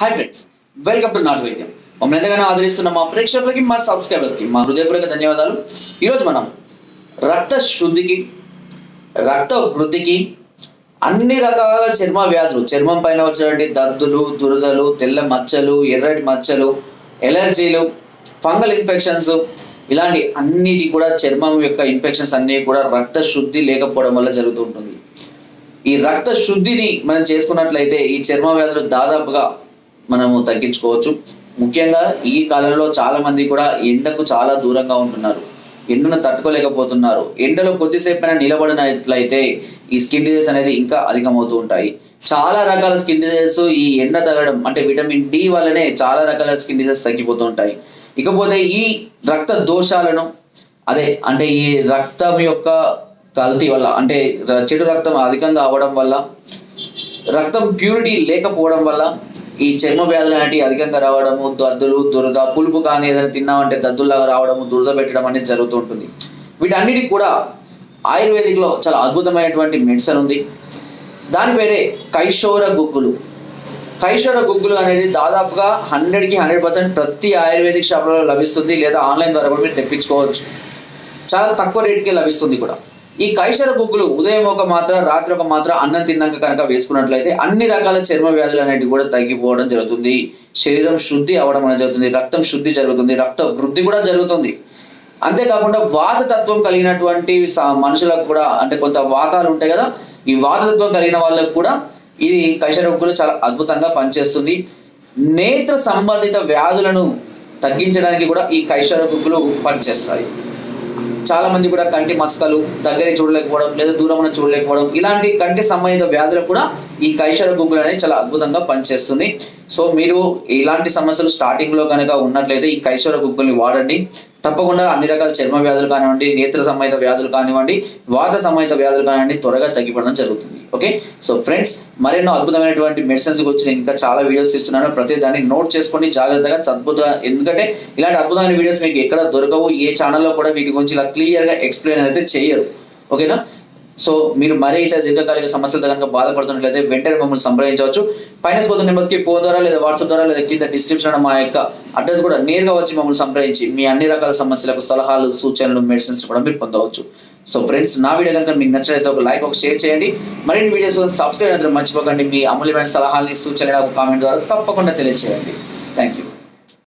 Hi friends welcome to నాటు వైద్యం మమ్మల్ని ఎంతగానో ఆదరిస్తున్న మా ప్రేక్షకులకి మా సబ్స్క్రైబర్స్కి మా హృదయపూర్వక ధన్యవాదాలు. ఈరోజు మనం రక్త శుద్ధికి రక్త వృద్ధికి అన్ని రకాల చర్మ వ్యాధులు చర్మం పైన వచ్చేటువంటి దద్దులు దురదలు తెల్ల మచ్చలు ఎర్రటి మచ్చలు ఎలర్జీలు ఫంగల్ ఇన్ఫెక్షన్స్ ఇలాంటి అన్నిటి కూడా చర్మం యొక్క ఇన్ఫెక్షన్స్ అన్నీ కూడా రక్త శుద్ధి లేకపోవడం వల్ల జరుగుతుంటుంది ఈ రక్త శుద్ధిని మనం చేసుకున్నట్లయితే ఈ చర్మ వ్యాధులు దాదాపుగా మనము తగ్గించుకోవచ్చు. ముఖ్యంగా ఈ కాలంలో చాలా మంది కూడా ఎండకు చాలా దూరంగా ఉంటున్నారు. ఎండను తట్టుకోలేకపోతున్నారు. ఎండలో కొద్దిసేపైనా నిలబడినట్లయితే ఈ స్కిన్ డిజీజ్ అనేది ఇంకా అధికమవుతూ ఉంటాయి. చాలా రకాల స్కిన్ డిజీజెస్ ఈ ఎండ తగలడం అంటే విటమిన్ డి వల్లనే చాలా రకాల స్కిన్ డిజీజెస్ తగ్గిపోతూ ఉంటాయి. ఇకపోతే ఈ రక్త దోషాలను అదే అంటే ఈ రక్తం యొక్క కల్తీ వల్ల అంటే చెడు రక్తం అధికంగా అవ్వడం వల్ల రక్తం ప్యూరిటీ లేకపోవడం వల్ల ఈ చర్మ వ్యాధులు అనేటివి అధికంగా రావడము దద్దులు దురద పులుపు కానీ ఏదైనా తిన్నామంటే దద్దుల్లాగా రావడము దురద పెట్టడం అనేది జరుగుతూ ఉంటుంది. వీటన్నిటికి కూడా ఆయుర్వేదిక్లో చాలా అద్భుతమైనటువంటి మెడిసిన్ ఉంది. దాని పేరే కైశోర గుగ్గులు. కైశోర గుగ్గులు అనేది దాదాపుగా హండ్రెడ్కి హండ్రెడ్ పర్సెంట్ ప్రతి ఆయుర్వేదిక్ షాప్లలో లభిస్తుంది లేదా ఆన్లైన్ ద్వారా కూడా మీరు తెప్పించుకోవచ్చు. చాలా తక్కువ రేటుకే లభిస్తుంది కూడా. ఈ కైశర గుగ్గులు ఉదయం ఒక మాత్ర రాత్రి ఒక మాత్ర అన్నం తిన్నాక కనుక వేసుకున్నట్లయితే అన్ని రకాల చర్మ వ్యాధులు అనేటివి కూడా తగ్గిపోవడం జరుగుతుంది. శరీరం శుద్ధి అవ్వడం అనేది జరుగుతుంది. రక్తం శుద్ధి జరుగుతుంది. రక్త వృద్ధి కూడా జరుగుతుంది. అంతేకాకుండా వాత తత్వం కలిగినటువంటి మనుషులకు కూడా అంటే కొంత వాతాలు ఉంటాయి కదా ఈ వాత తత్వం కలిగిన వాళ్ళకు కూడా ఇది కైశర గుగ్గులు చాలా అద్భుతంగా పనిచేస్తుంది. నేత్ర సంబంధిత వ్యాధులను తగ్గించడానికి కూడా ఈ కైశర గుగ్గులు పనిచేస్తాయి. చాలా మంది కూడా కంటి మసకలు దగ్గరే చూడలేకపోవడం లేదా దూరం చూడలేకపోవడం ఇలాంటి కంటి సంబంధిత వ్యాధులకు కూడా ఈ కైశర గుగ్గులు అనేది చాలా అద్భుతంగా పనిచేస్తుంది. సో మీరు ఇలాంటి సమస్యలు స్టార్టింగ్లో కనుక ఉన్నట్లయితే ఈ కైశర గుగ్గుల్ని వాడండి. తప్పకుండా అన్ని రకాల చర్మ వ్యాధులు కానివ్వండి నేత్ర సంబంధిత వ్యాధులు కానివ్వండి వాత సంబంధిత వ్యాధులు కానివ్వండి త్వరగా తగ్గిపోవడం జరుగుతుంది. ఓకే సో ఫ్రెండ్స్ మరెన్నో అద్భుతమైనటువంటి మెడిసిన్స్ గురించి నేను ఇంకా చాలా వీడియోస్ తీస్తున్నాను. ప్రతి దాన్ని నోట్ చేసుకోండి జాగ్రత్తగా అద్భుత ఎందుకంటే ఇలాంటి అద్భుతమైన వీడియోస్ మీకు ఎక్కడ దొరకవు ఏ ఛానల్లో కూడా వీటి గురించి ఇలా క్లియర్గా ఎక్స్ప్లెయిన్ అయితే చేయరు. ఓకేనా సో మీరు మరే ఇతర దీర్ఘకాలిక సమస్యలతో కనుక బాధపడుతున్నట్లయితే వెంటనే మమ్మల్ని సంప్రదించవచ్చు. ఫైనాన్స్ పోతున్న నెంబర్స్కి ఫోన్ ద్వారా లేదా వాట్సాప్ ద్వారా లేదా కింద డిస్క్రిప్షన్ మా యొక్క అడ్రస్ కూడా నేరుగా వచ్చి మమ్మల్ని సంప్రదించి మీ అన్ని రకాల సమస్యలకు సలహాలు సూచనలు మెడిసిన్స్ కూడా మీరు పొందవచ్చు. సో ఫ్రెండ్స్ నా వీడియో కనుక మీకు నచ్చినట్లయితే ఒక లైక్ ఒక షేర్ చేయండి. మరిన్ని వీడియోస్ సబ్స్క్రైబ్ అయితే మర్చిపోకండి. మీ అమూల్యమైన సలహాలని సూచనలు ఒక కామెంట్ ద్వారా తప్పకుండా తెలియజేయండి థ్యాంక్ యూ